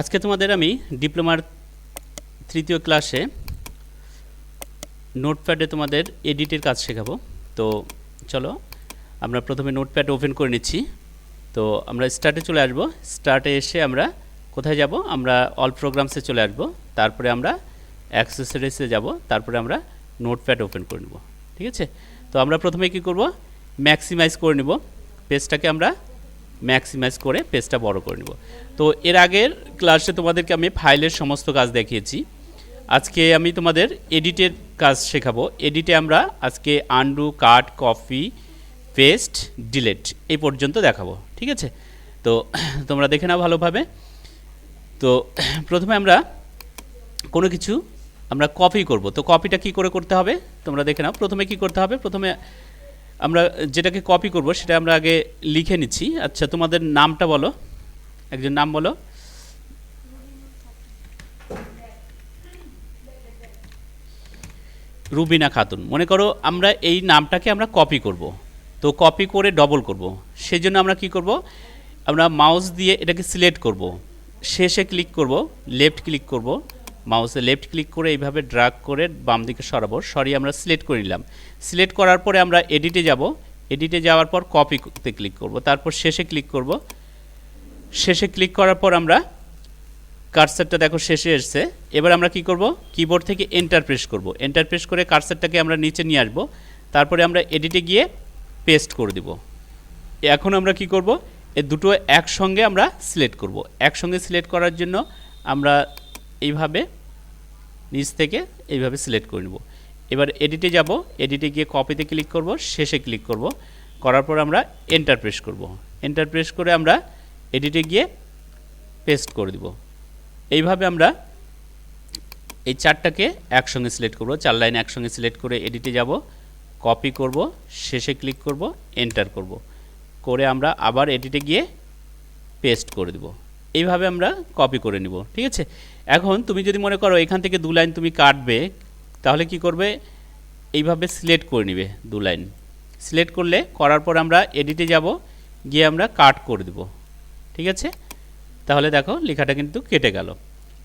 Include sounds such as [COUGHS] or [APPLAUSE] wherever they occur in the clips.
আজকে তোমাদের আমি ডিপ্লোমার তৃতীয় ক্লাসে নোটপ্যাডে তোমাদের এডিটের কাজ শেখাবো। তো চলো, আমরা প্রথমে নোটপ্যাড ওপেন করে নিচ্ছি। তো আমরা স্টার্টে চলে আসব। স্টার্টে এসে আমরা কোথায় যাব? আমরা অল প্রোগ্রামসে চলে আসব। তারপরে আমরা অ্যাক্সেসরিজে যাব। তারপরে আমরা নোটপ্যাড ওপেন করে নেব। ঠিক আছে? তো আমরা প্রথমে কি করব? ম্যাক্সিমাইজ করে নেব। পেজটাকে আমরা ম্যাক্সিমাইজ করে পেজটা বড় করে নেব। তো এর আগের ক্লাসে তোমাদেরকে আমি ফাইলের সমস্ত কাজ দেখিয়েছি। আজকে আমি তোমাদের এডিটের কাজ শেখাবো। এডিটে আমরা আজকে undo cut copy paste delete এই পর্যন্ত দেখাবো। ঠিক আছে? তো তোমরা দেখে নাও ভালোভাবে। তো প্রথমে আমরা কোনো কিছু আমরা কপি করব। তো কপিটা কি করে করতে হবে? তোমরা দেখে নাও। প্রথমে কি করতে হবে? প্রথমে আমরা যেটাকে কপি করব, সেটা আমরা আগে লিখে নিচ্ছি। আচ্ছা তোমাদের নামটা বলো। একজন নাম বলো। রুবিনা খাতুন। মনে করো আমরা এই নামটাকে আমরা কপি করব। তো কপি করে ডবল করব। সেই জন্য আমরা কি করব? আমরা মাউস দিয়ে এটাকে সিলেক্ট করব। শেষে ক্লিক করব লেফট ক্লিক করব। মাউসে লেফট ক্লিক করে এইভাবে ড্রাগ করে বাম দিকে সরাবো সরিয়ে আমরা সিলেক্ট করে নিলাম। সিলেক্ট করার পরে আমরা এডিটে যাব। এডিটে যাওয়ার পর কপিতে ক্লিক করব। তারপর শেষে ক্লিক করব। শেষে ক্লিক করার পর আমরা কার্সারটা দেখো শেষে এসছে। এবার আমরা কি করব? কিবোর্ড থেকে এন্টার প্রেস করব। এন্টার প্রেস করে কার্সারটাকে আমরা নিচে নিয়ে আসব। তারপরে আমরা এডিটে গিয়ে পেস্ট করে দিব। এখন আমরা কি করব? এ দুটো একসঙ্গে আমরা সিলেক্ট করব। একসঙ্গে সিলেক্ট করার জন্য আমরা এইভাবে নিচ থেকে এইভাবে সিলেক্ট করে নেব। এবার এডিটে যাব এডিটে গিয়ে কপিতে ক্লিক করব, শেষে ক্লিক করব। করার পর আমরা এন্টার প্রেস করব। এন্টার প্রেস করে আমরা এডিটে গিয়ে পেস্ট করে দিব। এইভাবে আমরা এই চারটাকে একসঙ্গে সিলেক্ট করব। চার লাইন একসঙ্গে সিলেক্ট করে এডিটে যাব কপি করব, শেষে ক্লিক করব এন্টার করব। করে আমরা আবার এডিটে গিয়ে পেস্ট করে দেব। এইভাবে আমরা কপি করে নিব, ঠিক আছে? এখন তুমি যদি মনে করো এখান থেকে দু লাইন তুমি কাটবে, তাহলে কি করবে? এইভাবে সিলেক্ট করে নিবে দু লাইন। সিলেক্ট করলে, করার পর আমরা এডিটে যাব, গিয়ে আমরা কাট করে দেব, ঠিক আছে? তাহলে দেখো লেখাটা কিন্তু কেটে গেল।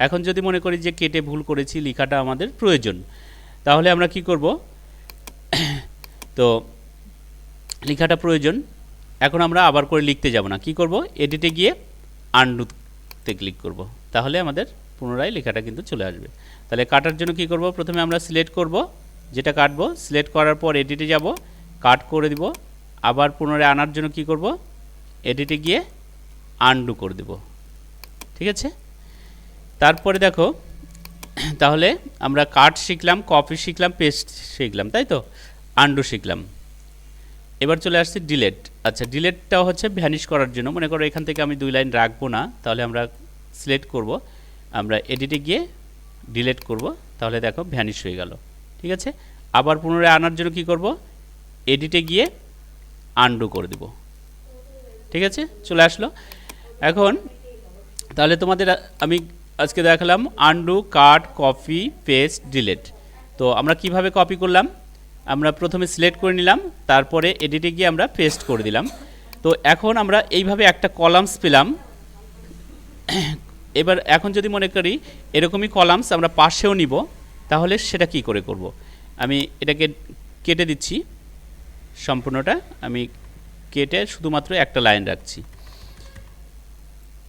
এখন যদি মনে করি যে কেটে ভুল করেছি, লেখাটা আমাদের প্রয়োজন, তাহলে আমরা কি করব? [COUGHS] তো লেখাটা প্রয়োজন, এখন আমরা আবার করে লিখতে যাব না। কি করব? এডিটে গিয়ে আন্ডুতে ক্লিক করব। তাহলে আমাদের পুনরায় লেখাটা কিন্তু চলে আসবে। তাহলে কাটার জন্য কি করব? প্রথমে আমরা সিলেক্ট করব। যেটা কাটবো সিলেক্ট করার পর এডিটে যাব কাট করে দিব। আবার পুনরায় আনার জন্য কি করব? এডিটে গিয়ে আন্ডু করে দেব। ঠিক আছে? তারপরে দেখো, তাহলে আমরা কাট শিখলাম কপি শিখলাম পেস্ট শিখলাম, তাই তো? আন্ডু শিখলাম। এবার চলে আসছি ডিলেট আচ্ছা ডিলেটটাও হচ্ছে ভ্যানিশ করার জন্য। মনে করো এখান থেকে আমি দুই লাইন রাখব না, তাহলে আমরা সিলেক্ট করব। আমরা এডিটে গিয়ে ডিলেট করব, তাহলে দেখো ভ্যানিশ হয়ে গেল। ঠিক আছে? আবার পুনরায় আনার জন্য কি করব? এডিটে গিয়ে আন্ডু করে দেব। ঠিক আছে? চলে আসলো। এখন, তাহলে তোমাদের আমি আজকে দেখালাম undo cut copy paste delete তো আমরা কীভাবে কপি করলাম? আমরা প্রথমে সিলেক্ট করে নিলাম, তারপরে এডিটে গিয়ে আমরা পেস্ট করে দিলাম। তো এখন আমরা এইভাবে একটা কলামস পেলাম। [COUGHS] এবার এখন যদি মনে করি এরকমই কলামস আমরা পাশেও নিব, তাহলে সেটা কি করে করব? আমি এটাকে কেটে দিচ্ছি। সম্পূর্ণটা আমি কেটে শুধুমাত্র একটা লাইন রাখছি।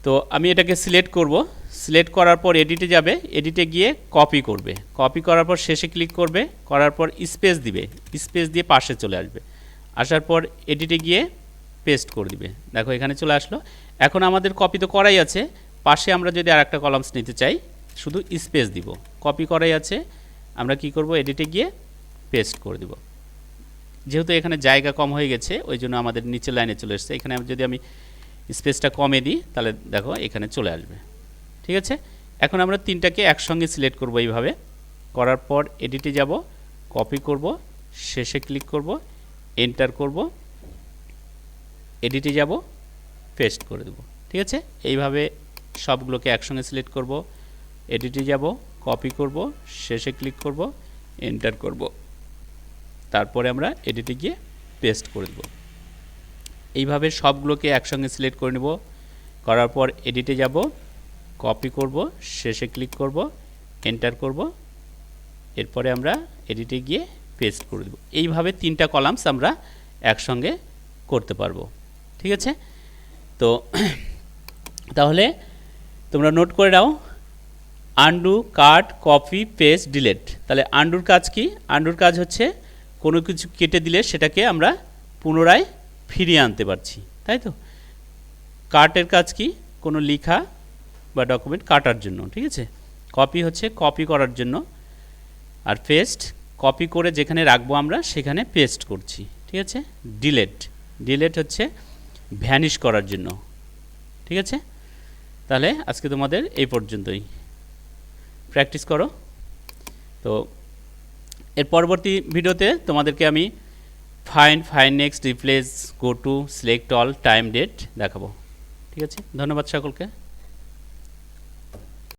তো আমি এটাকে সিলেক্ট করব। সিলেক্ট করার পর এডিটে যাবে, এডিটে গিয়ে কপি করবে। কপি করার পর শেষে ক্লিক করবে, করার পর স্পেস দিবে, স্পেস দিয়ে পাশে চলে আসবে। আসার পর এডিটে গিয়ে পেস্ট করে দিবে। দেখো, এখানে চলে আসলো। এখন আমাদের কপি তো করাই আছে। পাশে আমরা যদি আর একটা কলামস নিতে চাই, শুধু স্পেস দিব। কপি করাই আছে। আমরা কি করব? এডিটে গিয়ে পেস্ট করে দিব। যেহেতু এখানে জায়গা কম হয়ে গেছে, ওই জন্য আমাদের নিচের লাইনে চলে এসছে। এখানে যদি আমি স্পেসটা কমে দিই, তাহলে দেখো, এখানে চলে আসবে। ঠিক আছে? এখন আমরা তিনটাকে একসঙ্গে সিলেক্ট করব এইভাবে। করার পর এডিটে যাব কপি করব, শেষে ক্লিক করব এন্টার করব এডিটে যাব পেস্ট করে দেব। ঠিক আছে? এইভাবে সবগুলোকে একসঙ্গে সিলেক্ট করব এডিটে যাব কপি করব, শেষে ক্লিক করব এন্টার করব। তারপরে আমরা এডিটে গিয়ে পেস্ট করে দেব। এইভাবে সবগুলোকে একসঙ্গে সিলেক্ট করে নেব। করার পর এডিটে যাব কপি করব, শেষে ক্লিক করব এন্টার করব, এরপরে আমরা এডিটে গিয়ে পেস্ট করে দেব। এইভাবে তিনটা কলামস আমরা একসঙ্গে করতে পারব। ঠিক আছে? তো [CLEARS THROAT] তাহলে তোমরা নোট করে নাও undo cut copy paste delete তাহলে আন্ডুর কাজ কি? আন্ডুর কাজ হচ্ছে কোনো কিছু কেটে দিলে সেটাকে আমরা পুনরায় ফিরিয়ে আনতে পারছি। তাই তো? কাটের কাজ কি? কোনো লেখা বা ডকুমেন্ট কাটার জন্য, ঠিক আছে? কপি হচ্ছে কপি করার জন্য। আর পেস্ট কপি করে যেখানে রাখব আমরা, সেখানে পেস্ট করছি, ঠিক আছে? ডিলেট ডিলেট হচ্ছে ভ্যানিশ করার জন্য, ঠিক আছে? তাহলে আজকে তোমাদের এই পর্যন্তই। প্র্যাকটিস করো। তো এর পরবর্তী ভিডিওতে তোমাদেরকে আমি find find next replace go to select all time date দেখাবো। ঠিক আছে? ধন্যবাদ সকলকে।